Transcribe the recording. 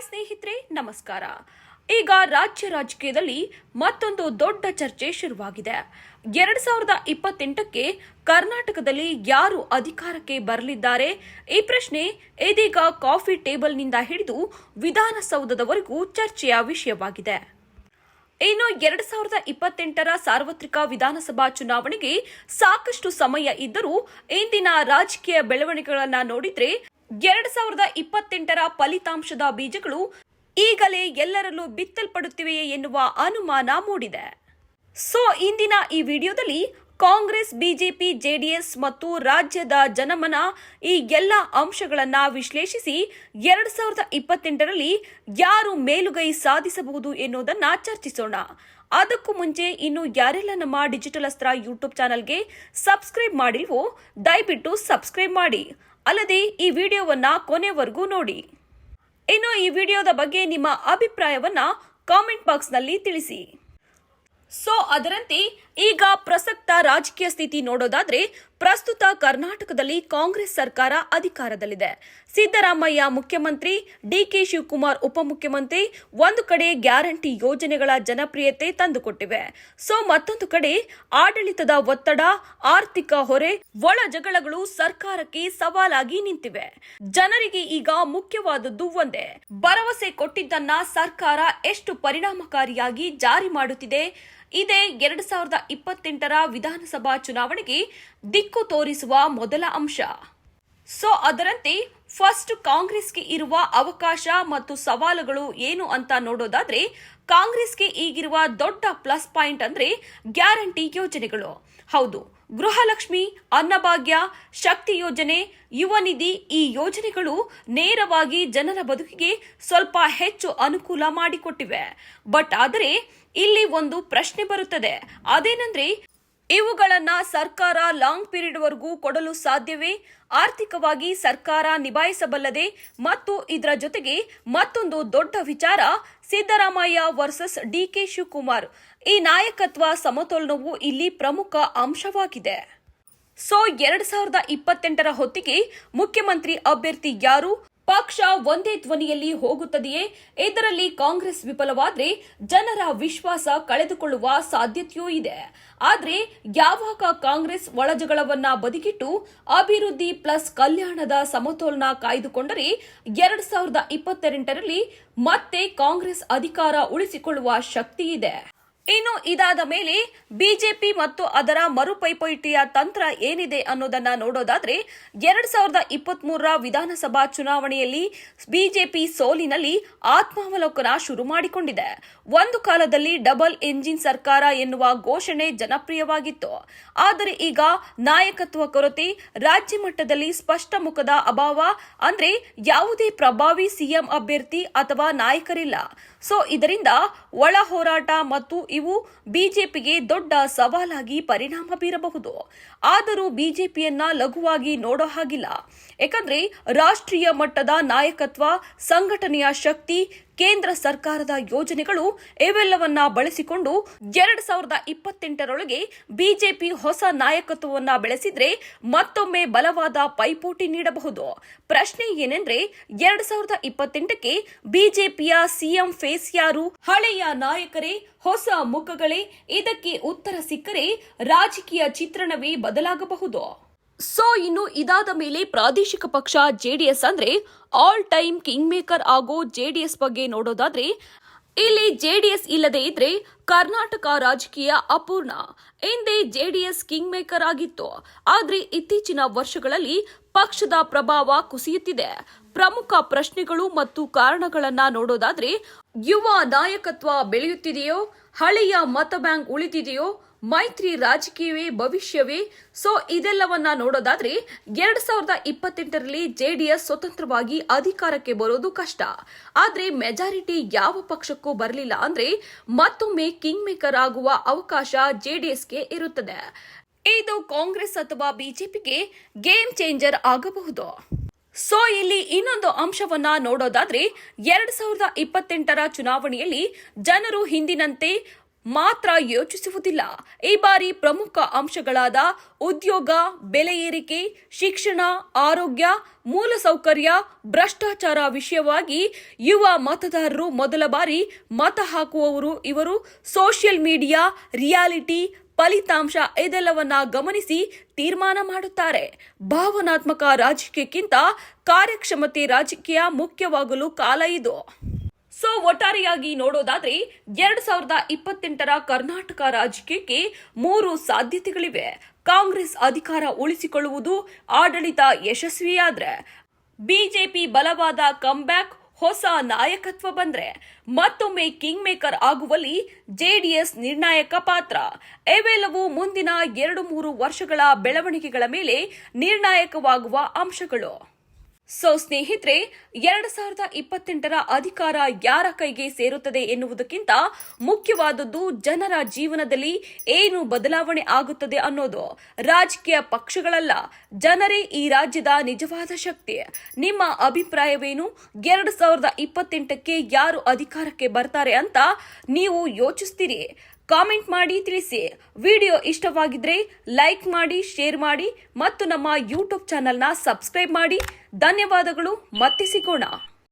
Hi ಸ್ನೇಹಿತರೆ, ನಮಸ್ಕಾರ. ಈಗ ರಾಜ್ಯ ರಾಜಕೀಯದಲ್ಲಿ ಮತ್ತೊಂದು ದೊಡ್ಡ ಚರ್ಚೆ ಶುರುವಾಗಿದೆ. ಎರಡ್ ಸಾವಿರದ ಇಪ್ಪತ್ತೆಂಟಕ್ಕೆ ಕರ್ನಾಟಕದಲ್ಲಿ ಯಾರು ಅಧಿಕಾರಕ್ಕೆ ಬರಲಿದ್ದಾರೆ? ಈ ಪ್ರಶ್ನೆ ಇದೀಗ ಕಾಫಿ ಟೇಬಲ್ನಿಂದ ಹಿಡಿದು ವಿಧಾನಸೌಧದವರೆಗೂ ಚರ್ಚೆಯ ವಿಷಯವಾಗಿದೆ. ಇನ್ನು ಎರಡ್ ಸಾವಿರದ ಇಪ್ಪತ್ತೆಂಟರ ಸಾರ್ವತ್ರಿಕ ವಿಧಾನಸಭಾ ಚುನಾವಣೆಗೆ ಸಾಕಷ್ಟು ಸಮಯ ಇದ್ದರೂ ಇಂದಿನ ರಾಜಕೀಯ ಬೆಳವಣಿಗೆಗಳನ್ನು ನೋಡಿದ್ರೆ ಎರಡ್ ಸಾವಿರದ ಇಪ್ಪತ್ತೆಂಟರ ಫಲಿತಾಂಶದ ಬೀಜಗಳು ಈಗಲೇ ಎಲ್ಲರಲ್ಲೂ ಬಿತ್ತಲ್ಪಡುತ್ತಿವೆಯೇ ಎನ್ನುವ ಅನುಮಾನ ಮೂಡಿದೆ. ಸೊ, ಇಂದಿನ ಈ ವಿಡಿಯೋದಲ್ಲಿ ಕಾಂಗ್ರೆಸ್, ಬಿಜೆಪಿ, ಜೆಡಿಎಸ್ ಮತ್ತು ರಾಜ್ಯದ ಜನಮನ ಈ ಎಲ್ಲ ಅಂಶಗಳನ್ನ ವಿಶ್ಲೇಷಿಸಿ ಎರಡ್ ಸಾವಿರದ ಇಪ್ಪತ್ತೆಂಟರಲ್ಲಿ ಯಾರು ಮೇಲುಗೈ ಸಾಧಿಸಬಹುದು ಎನ್ನುವುದನ್ನ ಚರ್ಚಿಸೋಣ. ಅದಕ್ಕೂ ಮುಂಚೆ ಇನ್ನು ಯಾರೆಲ್ಲ ನಮ್ಮ ಡಿಜಿಟಲ್ ಅಸ್ತ್ರ ಯೂಟ್ಯೂಬ್ ಚಾನಲ್ಗೆ ಸಬ್ಸ್ಕ್ರೈಬ್ ಮಾಡಿಲ್ವೋ ದಯವಿಟ್ಟು ಸಬ್ಸ್ಕ್ರೈಬ್ ಮಾಡಿ. ಅಲ್ಲದೆ ಈ ವಿಡಿಯೋವನ್ನ ಕೊನೆವರೆಗೂ ನೋಡಿ. ಇನ್ನು ಈ ವಿಡಿಯೋದ ಬಗ್ಗೆ ನಿಮ್ಮ ಅಭಿಪ್ರಾಯವನ್ನ ಕಾಮೆಂಟ್ ಬಾಕ್ಸ್ನಲ್ಲಿ ತಿಳಿಸಿ. ಸೊ, ಅದರಂತೆ ಈಗ ಪ್ರಸಕ್ತ ರಾಜಕೀಯ ಸ್ಥಿತಿ ನೋಡೋದಾದ್ರೆ ಪ್ರಸ್ತುತ ಕರ್ನಾಟಕದಲ್ಲಿ ಕಾಂಗ್ರೆಸ್ ಸರ್ಕಾರ ಅಧಿಕಾರದಲ್ಲಿದೆ. ಸಿದ್ದರಾಮಯ್ಯ ಮುಖ್ಯಮಂತ್ರಿ, ಡಿಕೆ ಶಿವಕುಮಾರ್ ಉಪಮುಖ್ಯಮಂತ್ರಿ ಒಂದು ಕಡೆ ಗ್ಯಾರಂಟಿ ಯೋಜನೆಗಳ ಜನಪ್ರಿಯತೆ ತಂದುಕೊಟ್ಟಿವೆ. ಸೊ ಮತ್ತೊಂದು ಕಡೆ ಆಡಳಿತದ ಒತ್ತಡ, ಆರ್ಥಿಕ ಹೊರೆ, ಒಳ ಜಗಳಗಳು ಸರ್ಕಾರಕ್ಕೆ ಸವಾಲಾಗಿ ನಿಂತಿವೆ. ಜನರಿಗೆ ಈಗ ಮುಖ್ಯವಾದದ್ದು ಒಂದೇ. ಭರವಸೆ ಕೊಟ್ಟಿದ್ದನ್ನ ಸರ್ಕಾರ ಎಷ್ಟು ಪರಿಣಾಮಕಾರಿಯಾಗಿ ಜಾರಿ ಮಾಡುತ್ತಿದೆ? ಇದೇ ಎರಡು ಸಾವಿರದ ಇಪ್ಪತ್ತೆಂಟರ ವಿಧಾನಸಭಾ ಚುನಾವಣೆಗೆ ದಿಕ್ಕು ತೋರಿಸುವ ಮೊದಲ ಅಂಶ. ಸೊ, ಅದರಂತೆ ಫಸ್ಟ್ ಕಾಂಗ್ರೆಸ್ಗೆ ಇರುವ ಅವಕಾಶ ಮತ್ತು ಸವಾಲುಗಳು ಏನು ಅಂತ ನೋಡೋದಾದ್ರೆ, ಕಾಂಗ್ರೆಸ್ಗೆ ಈಗಿರುವ ದೊಡ್ಡ ಪ್ಲಸ್ ಪಾಯಿಂಟ್ ಅಂದ್ರೆ ಗ್ಯಾರಂಟಿ ಯೋಜನೆಗಳು. ಹೌದು ಗೃಹಲಕ್ಷ್ಮಿ, ಅನ್ನಭಾಗ್ಯ, ಶಕ್ತಿ ಯೋಜನೆ, ಯುವ ನಿಧಿ ಈ ಯೋಜನೆಗಳು ನೇರವಾಗಿ ಜನರ ಬದುಕಿಗೆ ಸ್ವಲ್ಪ ಹೆಚ್ಚು ಅನುಕೂಲ ಮಾಡಿಕೊಟ್ಟಿವೆ. ಬಟ್ ಆದರೆ ಇಲ್ಲಿ ಒಂದು ಪ್ರಶ್ನೆ ಬರುತ್ತದೆ. ಅದೇನೆಂದ್ರೆ ಇವುಗಳನ್ನ ಸರ್ಕಾರ ಲಾಂಗ್ ಪೀರಿಯಡ್ ವರೆಗೂ ಕೊಡಲು ಸಾಧ್ಯವೇ? ಆರ್ಥಿಕವಾಗಿ ಸರ್ಕಾರ ನಿಭಾಯಿಸಬಲ್ಲದೆ ಮತ್ತು ಇದರ ಜೊತೆಗೆ ಮತ್ತೊಂದು ದೊಡ್ಡ ವಿಚಾರ ಸಿದ್ದರಾಮಯ್ಯ ವರ್ಸಸ್ ಡಿಕೆ ಶಿವಕುಮಾರ್. ಈ ನಾಯಕತ್ವ ಸಮತೋಲನವು ಇಲ್ಲಿ ಪ್ರಮುಖ ಅಂಶವಾಗಿದೆ. ಸೊ, ಎರಡ್ ಸಾವಿರದ ಇಪ್ಪತ್ತೆಂಟರ ಹೊತ್ತಿಗೆ ಮುಖ್ಯಮಂತ್ರಿ ಅಭ್ಯರ್ಥಿ ಯಾರು? ಪಕ್ಷ ಒಂದೇ ಧ್ವನಿಯಲ್ಲಿ ಹೋಗುತ್ತದೆಯೇ? ಇದರಲ್ಲಿ ಕಾಂಗ್ರೆಸ್ ವಿಫಲವಾದರೆ ಜನರ ವಿಶ್ವಾಸ ಕಳೆದುಕೊಳ್ಳುವ ಸಾಧ್ಯತೆಯೂ ಇದೆ. ಆದರೆ, ಯಾವಾಗ ಕಾಂಗ್ರೆಸ್ ಒಳಜಗಳವನ್ನ ಬದಿಗಿಟ್ಟು ಅಭಿವೃದ್ಧಿ ಪ್ಲಸ್ ಕಲ್ಯಾಣದ ಸಮತೋಲನ ಕಾಯ್ದುಕೊಂಡರೆ ಎರಡ್ ಸಾವಿರದ ಇಪ್ಪತ್ತೆಂಟರಲ್ಲಿ ಮತ್ತೆ ಕಾಂಗ್ರೆಸ್ ಅಧಿಕಾರ ಉಳಿಸಿಕೊಳ್ಳುವ ಶಕ್ತಿ ಇದೆ. ಇನ್ನು ಇದಾದ ಮೇಲೆ ಬಿಜೆಪಿ ಮತ್ತು ಅದರ ಮರುಪೈಪೋಟಿಯ ತಂತ್ರ ಏನಿದೆ ಅನ್ನೋದನ್ನ ನೋಡೋದಾದ್ರೆ ಎರಡ್ ಸಾವಿರದ ಇಪ್ಪತ್ತ್ ಮೂರರ ವಿಧಾನಸಭಾ ಚುನಾವಣೆಯಲ್ಲಿ ಬಿಜೆಪಿ ಸೋಲಿನಲ್ಲಿ ಆತ್ಮಾವಲೋಕನ ಶುರು ಮಾಡಿಕೊಂಡಿದೆ. ಒಂದು ಕಾಲದಲ್ಲಿ ಡಬಲ್ ಎಂಜಿನ್ ಸರ್ಕಾರ ಎನ್ನುವ ಘೋಷಣೆ ಜನಪ್ರಿಯವಾಗಿತ್ತು. ಆದರೆ ಈಗ ನಾಯಕತ್ವ ಕೊರತೆ, ರಾಜ್ಯ ಮಟ್ಟದಲ್ಲಿ ಸ್ಪಷ್ಟ ಮುಖದ ಅಭಾವ, ಅಂದ್ರೆ ಯಾವುದೇ ಪ್ರಭಾವಿ ಸಿಎಂ ಅಭ್ಯರ್ಥಿ ಅಥವಾ ನಾಯಕರಿಲ್ಲ. ಸೊ, ಇದರಿಂದ ಒಳ ಹೋರಾಟ ಮತ್ತು ಇವು ಬಿಜೆಪಿಗೆ ದೊಡ್ಡ ಸವಾಲಾಗಿ ಪರಿಣಾಮ ಬೀರಬಹುದು. ಆದರೂ ಬಿಜೆಪಿಯನ್ನ ಲಘುವಾಗಿ ನೋಡೋ ಹಾಗಿಲ್ಲ. ಯಾಕಂದ್ರೆ ರಾಷ್ಟ್ರೀಯ ಮಟ್ಟದ ನಾಯಕತ್ವ, ಸಂಘಟನೆಯ ಶಕ್ತಿ ಕೇಂದ್ರ ಸರ್ಕಾರದ ಯೋಜನೆಗಳು ಇವೆಲ್ಲವನ್ನ ಬಳಸಿಕೊಂಡು ಎರಡ್ ಸಾವಿರದ ಇಪ್ಪತ್ತೆಂಟರೊಳಗೆ ಬಿಜೆಪಿ ಹೊಸ ನಾಯಕತ್ವವನ್ನ ಬೆಳೆಸಿದ್ರೆ ಮತ್ತೊಮ್ಮೆ ಬಲವಾದ ಪೈಪೋಟಿ ನೀಡಬಹುದು. ಪ್ರಶ್ನೆ ಏನೆಂದ್ರೆ, ಎರಡ್ ಸಾವಿರದ ಇಪ್ಪತ್ತೆಂಟಕ್ಕೆ ಬಿಜೆಪಿಯ ಸಿಎಂ ಫೇಸ್ ಯಾರು? ಹಳೆಯ ನಾಯಕರೇ, ಹೊಸ ಮುಖಗಳೇ, ಇದಕ್ಕೆ ಉತ್ತರ ಸಿಕ್ಕರೆ ರಾಜಕೀಯ ಚಿತ್ರಣವೇ ಬದಲಾಗಬಹುದು. ಸೊ ಇನ್ನು ಇದಾದ ಮೇಲೆ ಪ್ರಾದೇಶಿಕ ಪಕ್ಷ ಜೆಡಿಎಸ್ ಅಂದ್ರೆ ಆಲ್ ಟೈಮ್ ಕಿಂಗ್ ಮೇಕರ್ ಆಗೋ ಜೆಡಿಎಸ್ ಬಗ್ಗೆ ನೋಡೋದಾದ್ರೆ, ಇಲ್ಲಿ ಜೆಡಿಎಸ್ ಇಲ್ಲದೆ ಇದ್ರೆ ಕರ್ನಾಟಕ ರಾಜಕೀಯ ಅಪೂರ್ಣ. ಹಿಂದೆ ಜೆಡಿಎಸ್ ಕಿಂಗ್ ಮೇಕರ್ ಆಗಿತ್ತು. ಆದ್ರೆ ಇತ್ತೀಚಿನ ವರ್ಷಗಳಲ್ಲಿ ಪಕ್ಷದ ಪ್ರಭಾವ ಕುಸಿಯುತ್ತಿದೆ. ಪ್ರಮುಖ ಪ್ರಶ್ನೆಗಳು ಮತ್ತು ಕಾರಣಗಳನ್ನ ನೋಡೋದಾದ್ರೆ, ಯುವ ನಾಯಕತ್ವ ಬೆಳೆಯುತ್ತಿದೆಯೋ, ಹಳೆಯ ಮತ ಬ್ಯಾಂಕ್ ಉಳಿದಿದೆಯೋ ಮೈತ್ರಿ ರಾಜಕೀಯವೇ, ಭವಿಷ್ಯವೇ? ಸೊ ಇದೆಲ್ಲವನ್ನ ನೋಡೋದಾದ್ರೆ, ಎರಡ್ ಸಾವಿರದ ಇಪ್ಪತ್ತೆಂಟರಲ್ಲಿ ಜೆಡಿಎಸ್ ಸ್ವತಂತ್ರವಾಗಿ ಅಧಿಕಾರಕ್ಕೆ ಬರೋದು ಕಷ್ಟ. ಆದ್ರೆ ಮೆಜಾರಿಟಿ ಯಾವ ಪಕ್ಷಕ್ಕೂ ಬರಲಿಲ್ಲ ಅಂದ್ರೆ ಮತ್ತೊಮ್ಮೆ ಕಿಂಗ್ ಮೇಕರ್ ಆಗುವ ಅವಕಾಶ ಜೆಡಿಎಸ್ಗೆ ಇರುತ್ತದೆ. ಇದು ಕಾಂಗ್ರೆಸ್ ಅಥವಾ ಬಿಜೆಪಿಗೆ ಗೇಮ್ ಚೇಂಜರ್ ಆಗಬಹುದು. ಸೊ ಇಲ್ಲಿ ಇನ್ನೊಂದು ಅಂಶವನ್ನ ನೋಡೋದಾದ್ರೆ, ಎರಡ್ ಸಾವಿರದ ಇಪ್ಪತ್ತೆಂಟರ ಚುನಾವಣೆಯಲ್ಲಿ ಜನರು ಹಿಂದಿನಂತೆ ಮಾತ್ರ ಯೋಚಿಸುವುದಿಲ್ಲ. ಈ ಬಾರಿ ಪ್ರಮುಖ ಅಂಶಗಳಾದ ಉದ್ಯೋಗ, ಬೆಲೆ ಏರಿಕೆ, ಶಿಕ್ಷಣ, ಆರೋಗ್ಯ ಮೂಲಸೌಕರ್ಯ ಭ್ರಷ್ಟಾಚಾರ ವಿಷಯವಾಗಿ ಯುವ ಮತದಾರರು ಮೊದಲ ಬಾರಿ ಮತ ಹಾಕುವವರು ಇವರು. ಸೋಷಿಯಲ್ ಮೀಡಿಯಾ, ರಿಯಾಲಿಟಿ, ಫಲಿತಾಂಶ ಇದೆಲ್ಲವನ್ನ ಗಮನಿಸಿ ತೀರ್ಮಾನ ಮಾಡುತ್ತಾರೆ. ಭಾವನಾತ್ಮಕ ರಾಜಕೀಯಕ್ಕಿಂತ ಕಾರ್ಯಕ್ಷಮತೆ ರಾಜಕೀಯ ಮುಖ್ಯವಾಗಲು ಕಾಲ ಇದು. ಸೊ ಒಟ್ಟಾರೆಯಾಗಿ ನೋಡೋದಾದ್ರೆ ಎರಡ್ ಸಾವಿರದ ಇಪ್ಪತ್ತೆಂಟರ ಕರ್ನಾಟಕ ರಾಜಕೀಯಕ್ಕೆ ಮೂರು ಸಾಧ್ಯತೆಗಳಿವೆ. ಕಾಂಗ್ರೆಸ್ ಅಧಿಕಾರ ಉಳಿಸಿಕೊಳ್ಳುವುದು ಆಡಳಿತ ಯಶಸ್ವಿಯಾದ್ರೆ ಬಿಜೆಪಿ ಬಲವಾದ ಕಂಬ್ಯಾಕ್ ಹೊಸ ನಾಯಕತ್ವ ಬಂದ್ರೆ ಮತ್ತೊಮ್ಮೆ ಕಿಂಗ್ ಮೇಕರ್ ಆಗುವಲ್ಲಿ ಜೆಡಿಎಸ್ ನಿರ್ಣಾಯಕ ಪಾತ್ರ. ಇವೆಲ್ಲವೂ ಮುಂದಿನ ಎರಡು ಮೂರು ವರ್ಷಗಳ ಬೆಳವಣಿಗೆಗಳ ಮೇಲೆ ನಿರ್ಣಾಯಕವಾಗುವ ಅಂಶಗಳು. ಸೊ ಸ್ನೇಹಿತರೆ, ಎರಡ್ ಸಾವಿರದ ಇಪ್ಪತ್ತೆಂಟರ ಅಧಿಕಾರ ಯಾರ ಕೈಗೆ ಸೇರುತ್ತದೆ ಎನ್ನುವುದಕ್ಕಿಂತ ಮುಖ್ಯವಾದದ್ದು ಜನರ ಜೀವನದಲ್ಲಿ ಏನು ಬದಲಾವಣೆ ಆಗುತ್ತದೆ ಅನ್ನೋದು. ರಾಜಕೀಯ ಪಕ್ಷಗಳಲ್ಲ, ಜನರೇ ಈ ರಾಜ್ಯದ ನಿಜವಾದ ಶಕ್ತಿ. ನಿಮ್ಮ ಅಭಿಪ್ರಾಯವೇನು? ಎರಡ್ ಸಾವಿರದ ಇಪ್ಪತ್ತೆಂಟಕ್ಕೆ ಯಾರು ಅಧಿಕಾರಕ್ಕೆ ಬರ್ತಾರೆ ಅಂತ ನೀವು ಯೋಚಿಸ್ತೀರಿ. ಕಾಮೆಂಟ್ ಮಾಡಿ ತಿಳಿಸಿ. ವಿಡಿಯೋ ಇಷ್ಟವಾಗಿದ್ರೆ ಲೈಕ್ ಮಾಡಿ, ಶೇರ್ ಮಾಡಿ ಮತ್ತು ನಮ್ಮ ಯೂಟ್ಯೂಬ್ ಚಾನೆಲ್ನ ಸಬ್ಸ್ಕ್ರೈಬ್ ಮಾಡಿ. ಧನ್ಯವಾದಗಳು. ಮತ್ತೆ ಸಿಗೋಣ